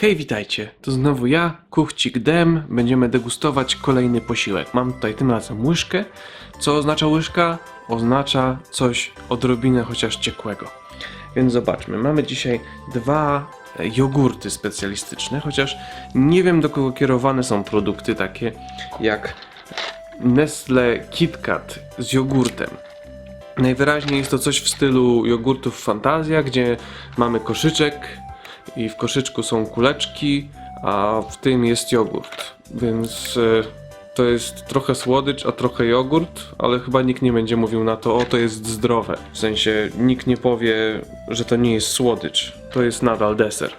Hej, witajcie. To znowu ja, Kuchcik Dem. Będziemy degustować kolejny posiłek. Mam tutaj tym razem łyżkę. Co oznacza łyżka? Oznacza coś odrobinę chociaż ciekłego. Więc zobaczmy. Mamy dzisiaj dwa e, jogurty specjalistyczne, chociaż nie wiem do kogo kierowane są produkty takie jak Nestle KitKat z jogurtem. Najwyraźniej jest to coś w stylu jogurtów Fantazja, gdzie mamy koszyczek i w koszyczku są kuleczki, a w tym jest jogurt. Więc e, to jest trochę słodycz, a trochę jogurt, ale chyba nikt nie będzie mówił na to, o to jest zdrowe. W sensie nikt nie powie, że to nie jest słodycz. To jest nadal deser.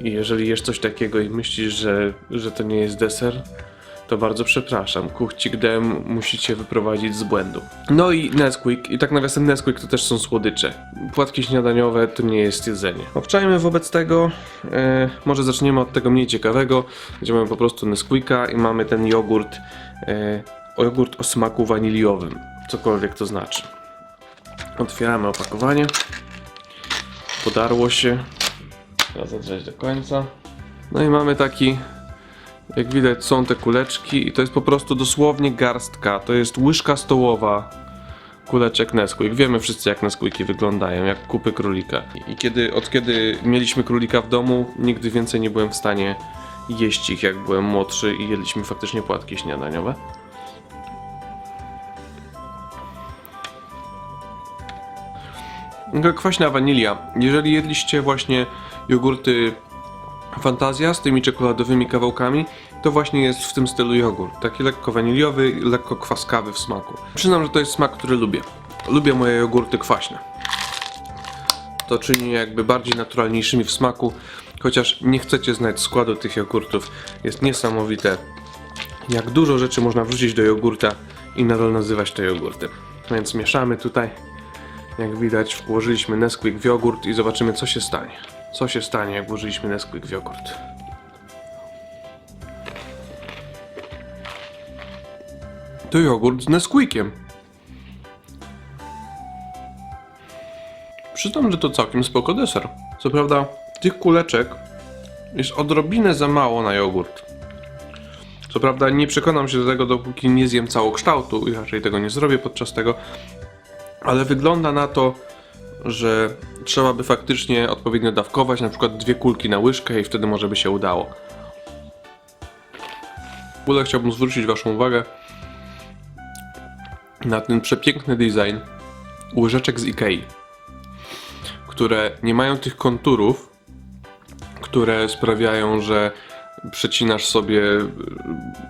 I jeżeli jesz coś takiego i myślisz, że, że to nie jest deser, to bardzo przepraszam. Kuchcik Dem musicie wyprowadzić z błędu. No i Nesquik. I tak nawiasem Nesquik to też są słodycze. Płatki śniadaniowe to nie jest jedzenie. Obczajmy wobec tego. E, może zaczniemy od tego mniej ciekawego, gdzie mamy po prostu Nesquika i mamy ten jogurt. E, jogurt o smaku waniliowym. Cokolwiek to znaczy. Otwieramy opakowanie. Podarło się. Teraz zadrzeć do końca. No i mamy taki jak widać są te kuleczki i to jest po prostu dosłownie garstka. To jest łyżka stołowa kuleczek Nesquik. Wiemy wszyscy jak Nesquiki wyglądają, jak kupy królika. I kiedy, od kiedy mieliśmy królika w domu, nigdy więcej nie byłem w stanie jeść ich jak byłem młodszy i jedliśmy faktycznie płatki śniadaniowe. Kwaśna wanilia. Jeżeli jedliście właśnie jogurty Fantazja z tymi czekoladowymi kawałkami to właśnie jest w tym stylu jogurt. Taki lekko waniliowy, lekko kwaskawy w smaku. Przyznam, że to jest smak, który lubię. Lubię moje jogurty kwaśne. To czyni je jakby bardziej naturalniejszymi w smaku, chociaż nie chcecie znać składu tych jogurtów. Jest niesamowite, jak dużo rzeczy można wrzucić do jogurta i nadal nazywać to jogurtem. Więc mieszamy tutaj. Jak widać, włożyliśmy Nesquik w jogurt i zobaczymy, co się stanie. Co się stanie, jak włożyliśmy Nesquik w jogurt. To jogurt z Nesquikiem. Przyznam, że to całkiem spoko deser. Co prawda, tych kuleczek jest odrobinę za mało na jogurt. Co prawda, nie przekonam się do tego, dopóki nie zjem całokształtu i raczej tego nie zrobię podczas tego, ale wygląda na to, że trzeba by faktycznie odpowiednio dawkować, na przykład dwie kulki na łyżkę i wtedy może by się udało. W ogóle chciałbym zwrócić Waszą uwagę na ten przepiękny design łyżeczek z Ikei, które nie mają tych konturów, które sprawiają, że przecinasz sobie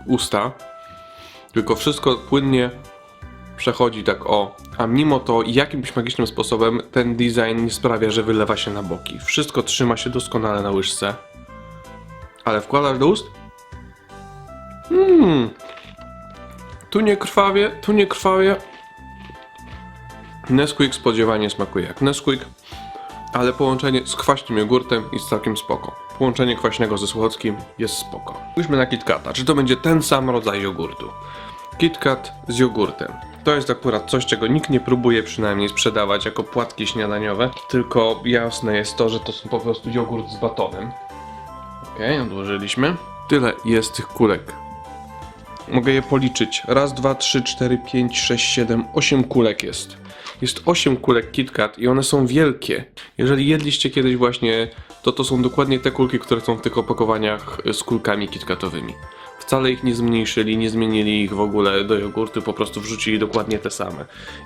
usta, tylko wszystko płynnie przechodzi tak o, a mimo to jakimś magicznym sposobem ten design nie sprawia, że wylewa się na boki. Wszystko trzyma się doskonale na łyżce. Ale wkładasz do ust? Mmm. Tu nie krwawie, tu nie krwawie. Nesquik spodziewanie smakuje jak Nesquik, ale połączenie z kwaśnym jogurtem jest całkiem spoko. Połączenie kwaśnego ze słodkim jest spoko. Spójrzmy na KitKata. Czy to będzie ten sam rodzaj jogurtu? KitKat z jogurtem. To jest akurat coś, czego nikt nie próbuje przynajmniej sprzedawać jako płatki śniadaniowe, tylko jasne jest to, że to są po prostu jogurt z batonem. Okej, odłożyliśmy. Tyle jest tych kulek. Mogę je policzyć. Raz, dwa, trzy, cztery, pięć, sześć, siedem, osiem kulek jest. Jest osiem kulek KitKat i one są wielkie. Jeżeli jedliście kiedyś właśnie, to to są dokładnie te kulki, które są w tych opakowaniach z kulkami KitKatowymi. Wcale ich nie zmniejszyli, nie zmienili ich w ogóle do jogurtu, po prostu wrzucili dokładnie te same.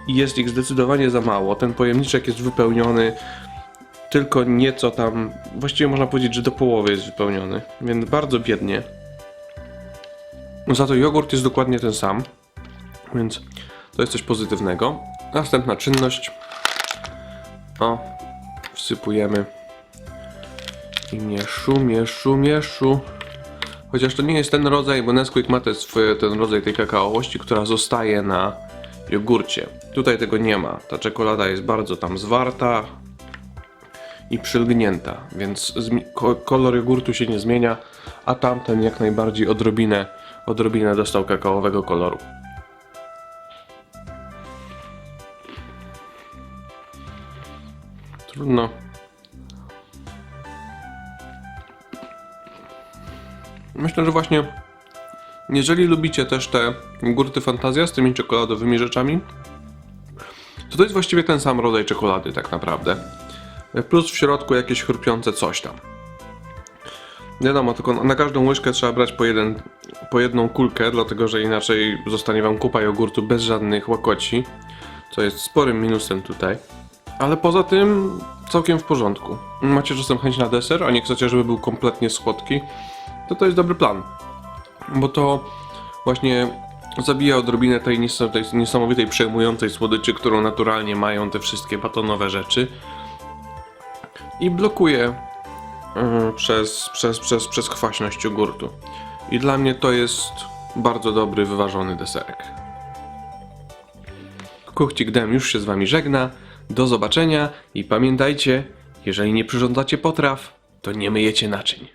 I jest ich zdecydowanie za mało. Ten pojemniczek jest wypełniony tylko nieco tam, właściwie można powiedzieć, że do połowy jest wypełniony, więc bardzo biednie. Za to jogurt jest dokładnie ten sam, więc to jest coś pozytywnego. Następna czynność. O, wsypujemy. I mieszu, mieszu, mieszu. Chociaż to nie jest ten rodzaj, bo Nesquik ma te swoje, ten rodzaj tej kakaowości, która zostaje na jogurcie. Tutaj tego nie ma. Ta czekolada jest bardzo tam zwarta i przylgnięta, więc kolor jogurtu się nie zmienia, a tamten jak najbardziej odrobinę, odrobinę dostał kakaowego koloru. Trudno. Myślę, że właśnie jeżeli lubicie też te gurty fantazja z tymi czekoladowymi rzeczami, to to jest właściwie ten sam rodzaj czekolady tak naprawdę. Plus w środku jakieś chrupiące coś tam. Wiadomo, tylko na- każdą łyżkę trzeba brać po, jeden, po jedną kulkę, dlatego że inaczej zostanie wam kupa jogurtu bez żadnych łakoci, co jest sporym minusem tutaj. Ale poza tym całkiem w porządku. Macie czasem chęć na deser, a nie chcecie, żeby był kompletnie słodki, to to jest dobry plan. Bo to właśnie zabija odrobinę tej, nies- tej niesamowitej, przejmującej słodyczy, którą naturalnie mają te wszystkie batonowe rzeczy. I blokuje yy, przez, przez, przez, przez kwaśność jogurtu. I dla mnie to jest bardzo dobry, wyważony deserek. Kuchcik Dem już się z wami żegna. Do zobaczenia i pamiętajcie, jeżeli nie przyrządzacie potraw, to nie myjecie naczyń.